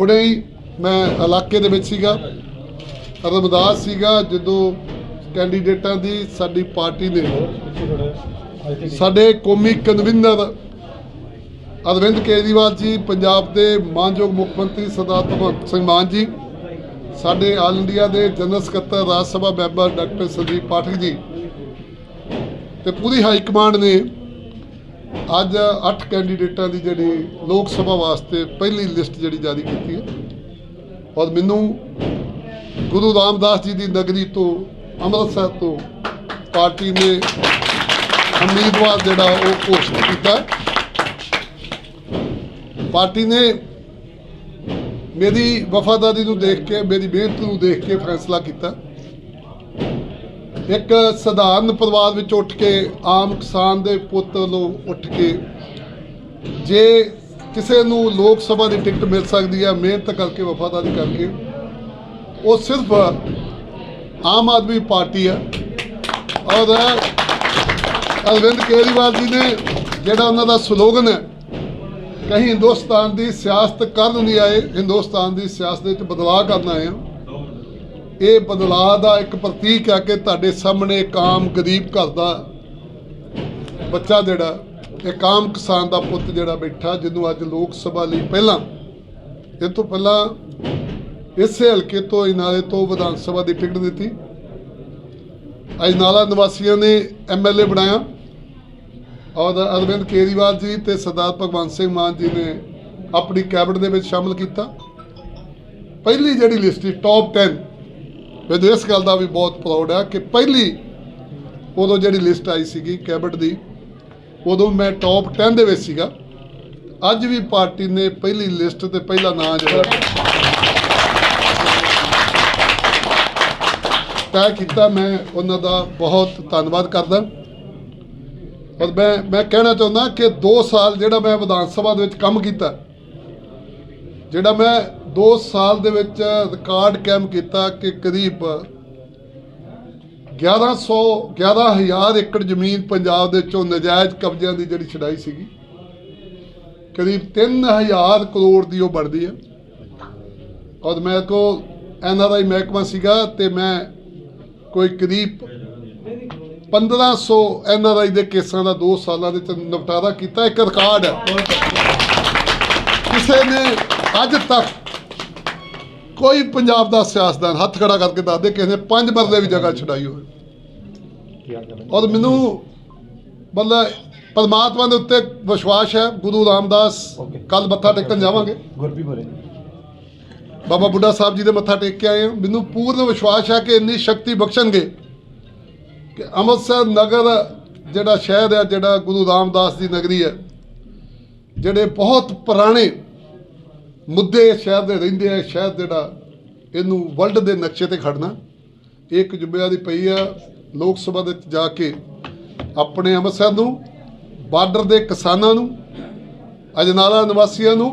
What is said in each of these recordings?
ਹੁਣੇ ਹੀ ਮੈਂ ਇਲਾਕੇ ਦੇ ਵਿੱਚ ਸੀਗਾ ਰਮਦਾਸ ਸੀਗਾ, ਜਦੋਂ ਕੈਂਡੀਡੇਟਾਂ ਦੀ ਸਾਡੀ ਪਾਰਟੀ ਨੇ ਸਾਡੇ ਕੌਮੀ ਕਨਵੀਨਰ ਅਰਵਿੰਦ ਕੇਜਰੀਵਾਲ ਜੀ, ਪੰਜਾਬ ਦੇ ਮਾਨਯੋਗ ਮੁੱਖ ਮੰਤਰੀ ਸਰਦਾਰ ਭਗਵੰਤ ਸਿੰਘ ਮਾਨ ਜੀ, ਸਾਡੇ ਆਲ ਇੰਡੀਆ ਦੇ ਜਨਰਲ ਸਕੱਤਰ, ਰਾਜ ਸਭਾ ਮੈਂਬਰ ਡਾਕਟਰ ਸੰਦੀਪ ਪਾਠਕ ਜੀ ਤੇ ਪੂਰੀ ਹਾਈ ਕਮਾਂਡ ਨੇ ਅੱਜ 8 ਕੈਂਡੀਡੇਟਾਂ ਦੀ ਜਿਹੜੀ ਲੋਕ ਸਭਾ ਵਾਸਤੇ ਪਹਿਲੀ ਲਿਸਟ ਜਿਹੜੀ ਜਾਰੀ ਕੀਤੀ ਹੈ। ਔਰ ਮੈਨੂੰ ਗੁਰੂ ਰਾਮਦਾਸ ਜੀ ਦੀ ਨਗਰੀ ਤੋਂ, ਅੰਮ੍ਰਿਤਸਰ ਤੋਂ ਪਾਰਟੀ ਨੇ ਉਮੀਦਵਾਰ ਜਿਹੜਾ ਉਹ ਘੋਸ਼ਿਤ ਕੀਤਾ ਪਾਰਟੀ ਨੇ ਮੇਰੀ ਵਫਾਦਾਰੀ ਨੂੰ ਦੇਖ ਕੇ, ਮੇਰੀ ਮਿਹਨਤ ਨੂੰ ਦੇਖ ਕੇ ਫੈਸਲਾ ਕੀਤਾ। ਇੱਕ ਸਧਾਰਨ ਪਰਿਵਾਰ ਵਿੱਚ ਉੱਠ ਕੇ, ਆਮ ਕਿਸਾਨ ਦੇ ਪੁੱਤ ਵੱਲੋਂ ਉੱਠ ਕੇ, ਜੇ ਕਿਸੇ ਨੂੰ ਲੋਕ ਸਭਾ ਦੀ ਟਿਕਟ ਮਿਲ ਸਕਦੀ ਹੈ, ਮਿਹਨਤ ਕਰਕੇ, ਵਫਾਦਾਰੀ ਕਰਕੇ, ਉਹ ਸਿਰਫ ਆਮ ਆਦਮੀ ਪਾਰਟੀ ਹੈ। ਔਰ ਅਰਵਿੰਦ ਕੇਜਰੀਵਾਲ ਜੀ ਨੇ ਜਿਹੜਾ ਉਹਨਾਂ ਦਾ ਸਲੋਗਨ ਹੈ, ਕਹੀਂ ਹਿੰਦੁਸਤਾਨ ਦੀ ਸਿਆਸਤ ਕਰਨ ਨਹੀਂ ਆਏ, ਹਿੰਦੁਸਤਾਨ ਦੀ ਸਿਆਸਤ ਵਿੱਚ ਬਦਲਾਅ ਕਰਨ ਆਏ ਹਾਂ। ਇਹ ਬਦਲਾਅ ਦਾ ਇੱਕ ਪ੍ਰਤੀਕ ਹੈ ਕਿ ਤੁਹਾਡੇ ਸਾਹਮਣੇ ਇੱਕ ਆਮ ਗਰੀਬ ਘਰ ਦਾ ਬੱਚਾ ਜਿਹੜਾ ਇੱਕ ਆਮ ਕਿਸਾਨ ਦਾ ਪੁੱਤ ਜਿਹੜਾ ਬੈਠਾ, ਜਿਹਨੂੰ ਅੱਜ ਲੋਕ ਸਭਾ ਲਈ ਪਹਿਲਾਂ, ਇਹ ਤੋਂ ਪਹਿਲਾਂ ਇਸੇ ਹਲਕੇ ਤੋਂ ਇਨਾਲੇ ਤੋਂ ਵਿਧਾਨ ਸਭਾ ਦੀ ਟਿਕਟ ਦਿੱਤੀ। ਅਜਨਾਲਾ ਨਿਵਾਸੀਆਂ ਨੇ ਐਮਐਲਏ ਬਣਾਇਆ। ਔਰ ਅਰਵਿੰਦ ਕੇਜਰੀਵਾਲ ਜੀ ਤੇ ਸਰਦਾਰ ਭਗਵੰਤ ਸਿੰਘ ਮਾਨ ਜੀ ਨੇ ਆਪਣੀ ਕੈਬਨਿਟ ਦੇ ਵਿੱਚ ਸ਼ਾਮਲ ਕੀਤਾ। ਪਹਿਲੀ ਜਿਹੜੀ ਲਿਸਟ ਸੀ ਟੌਪ 10 ਮੈਨੂੰ ਇਸ ਗੱਲ ਦਾ ਵੀ ਬਹੁਤ ਪ੍ਰਾਊਡ ਆ ਕਿ ਪਹਿਲੀ ਉਦੋਂ ਜਿਹੜੀ ਲਿਸਟ ਆਈ ਸੀਗੀ ਕੈਬਨਿਟ ਦੀ, ਉਦੋਂ ਮੈਂ ਟੌਪ 10 ਦੇ ਵਿੱਚ ਸੀਗਾ। ਅੱਜ ਵੀ ਪਾਰਟੀ ਨੇ ਪਹਿਲੀ ਲਿਸਟ ਤੇ ਪਹਿਲਾ ਨਾਂ ਜਿਹੜਾ ਤੈਅ ਕੀਤਾ, ਮੈਂ ਉਹਨਾਂ ਦਾ ਬਹੁਤ ਧੰਨਵਾਦ ਕਰਦਾ। ਔਰ ਮੈਂ ਮੈਂ ਕਹਿਣਾ ਚਾਹੁੰਦਾ ਕਿ 2 ਸਾਲ ਜਿਹੜਾ ਮੈਂ ਵਿਧਾਨ ਸਭਾ ਦੇ ਵਿੱਚ ਕੰਮ ਕੀਤਾ ਜਿਹੜਾ ਮੈਂ 2 ਸਾਲ ਦੇ ਵਿੱਚ ਰਿਕਾਰਡ ਕਾਇਮ ਕੀਤਾ ਕਿ ਕਰੀਬ 1100 11000 ਏਕੜ ਜ਼ਮੀਨ ਪੰਜਾਬ ਦੇ ਵਿੱਚੋਂ ਨਜਾਇਜ਼ ਕਬਜ਼ਿਆਂ ਦੀ ਜਿਹੜੀ ਛਡਾਈ ਸੀਗੀ, ਕਰੀਬ 3000 ਕਰੋੜ ਦੀ ਉਹ ਬਣਦੀ ਹੈ ਔਰ ਮੇਰੇ ਕੋ ਐਨਆਰਆਈ ਮਹਿਕਮਾ ਸੀਗਾ ਤੇ ਮੈਂ ਕੋਈ ਕਰੀਬ 1500 ਐਨਆਰਆਈ ਦੇ ਕੇਸਾਂ ਦਾ 2 ਸਾਲਾਂ ਦੇ ਵਿੱਚ ਨਿਪਟਾਰਾ ਕੀਤਾ, ਇੱਕ ਰਿਕਾਰਡ ਹੈ ਕਿਸੇ ਨੇ ਅੱਜ ਤੱਕ ਕੋਈ ਪੰਜਾਬ ਦਾ ਸਿਆਸਤਦਾਨ ਹੱਥ ਖੜਾ ਕਰਕੇ ਦੱਸਦੇ ਕਿਸੇ ਨੇ ਪੰਜ ਮਰਲੇ ਵੀ ਜਗ੍ਹਾ ਛਡਾਈ ਹੋਵੇ। ਔਰ ਮੈਨੂੰ ਮਤਲਬ ਪਰਮਾਤਮਾ ਦੇ ਉੱਤੇ ਵਿਸ਼ਵਾਸ ਹੈ ਗੁਰੂ ਰਾਮਦਾਸ ਕੱਲ ਮੱਥਾ ਟੇਕਣ ਜਾਵਾਂਗੇ। ਗੁਰਪੀ ਭਰੇ ਬਾਬਾ ਬੁੱਢਾ ਸਾਹਿਬ ਜੀ ਦੇ ਮੱਥਾ ਟੇਕ ਕੇ ਆਏ ਹਾਂ। ਮੈਨੂੰ ਪੂਰਨ ਵਿਸ਼ਵਾਸ ਹੈ ਕਿ ਇੰਨੀ ਸ਼ਕਤੀ ਬਖਸ਼ਣਗੇ ਕਿ ਅੰਮ੍ਰਿਤਸਰ ਨਗਰ ਜਿਹੜਾ ਸ਼ਹਿਰ ਹੈ ਜਿਹੜਾ ਗੁਰੂ ਰਾਮਦਾਸ ਦੀ ਨਗਰੀ ਹੈ ਜਿਹੜੇ ਬਹੁਤ ਪੁਰਾਣੇ ਮੁੱਦੇ ਇਸ ਸ਼ਹਿਰ ਦੇ ਰਹਿੰਦੇ ਆ, ਇਹ ਸ਼ਹਿਰ ਜਿਹੜਾ ਇਹਨੂੰ ਵਰਲਡ ਦੇ ਨਕਸ਼ੇ ਤੇ ਖੜਨਾ। ਇਹ ਇੱਕ ਜ਼ਿੰਮੇਵਾਰੀ ਪਈ ਆ, ਲੋਕ ਸਭਾ ਦੇ ਵਿੱਚ ਜਾ ਕੇ ਆਪਣੇ ਅੰਮ੍ਰਿਤਸਰ ਨੂੰ, ਬਾਰਡਰ ਦੇ ਕਿਸਾਨਾਂ ਨੂੰ, ਅਜਨਾਲਾ ਨਿਵਾਸੀਆਂ ਨੂੰ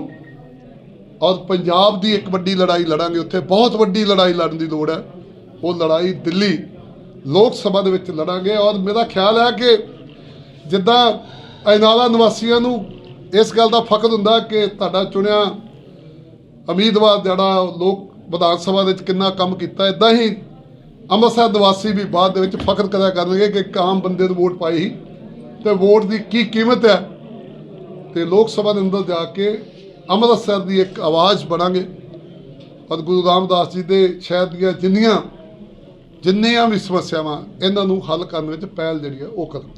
ਔਰ ਪੰਜਾਬ ਦੀ ਇੱਕ ਵੱਡੀ ਲੜਾਈ ਲੜਾਂਗੇ ਉੱਥੇ। ਬਹੁਤ ਵੱਡੀ ਲੜਾਈ ਲੜਨ ਦੀ ਲੋੜ ਹੈ। ਉਹ ਲੜਾਈ ਦਿੱਲੀ ਲੋਕ ਸਭਾ ਦੇ ਵਿੱਚ ਲੜਾਂਗੇ ਔਰ ਮੇਰਾ ਖਿਆਲ ਹੈ ਕਿ ਜਿੱਦਾਂ ਅਜਨਾਲਾ ਨਿਵਾਸੀਆਂ ਨੂੰ ਇਸ ਗੱਲ ਦਾ ਫਖਰ ਹੁੰਦਾ ਕਿ ਤੁਹਾਡਾ ਚੁਣਿਆ ਉਮੀਦਵਾਰ ਜਿਹੜਾ ਲੋਕ ਵਿਧਾਨ ਸਭਾ ਦੇ ਵਿੱਚ ਕਿੰਨਾ ਕੰਮ ਕੀਤਾ ਇਦਾਂ ਹੀ ਅੰਮ੍ਰਿਤਸਰ ਨਿਵਾਸੀ ਵੀ ਬਾਅਦ ਦੇ ਵਿੱਚ ਫਖਰ ਕਰਿਆ ਕਰਨਗੇ ਕਿ ਇੱਕ ਆਮ ਬੰਦੇ ਨੂੰ ਵੋਟ ਪਾਈ ਸੀ। ਤੇ ਵੋਟ ਦੀ ਕੀ ਕੀਮਤ ਹੈ? ਤੇ ਲੋਕ ਸਭਾ ਦੇ ਅੰਦਰ ਜਾ ਕੇ ਅੰਮ੍ਰਿਤਸਰ ਦੀ ਇੱਕ ਆਵਾਜ਼ ਬਣਾਂਗੇ। ਔਰ ਗੁਰੂ ਰਾਮਦਾਸ ਜੀ ਦੇ ਸ਼ਹਿਰ ਦੀਆਂ ਜਿੰਨੀਆਂ ਜਿੰਨੀਆਂ ਵੀ ਸਮੱਸਿਆਵਾਂ, ਇਹਨਾਂ ਨੂੰ ਹੱਲ ਕਰਨ ਵਿੱਚ ਪਹਿਲ ਜਿਹੜੀ ਹੈ ਉਹ ਕਰਾਂਗੇ।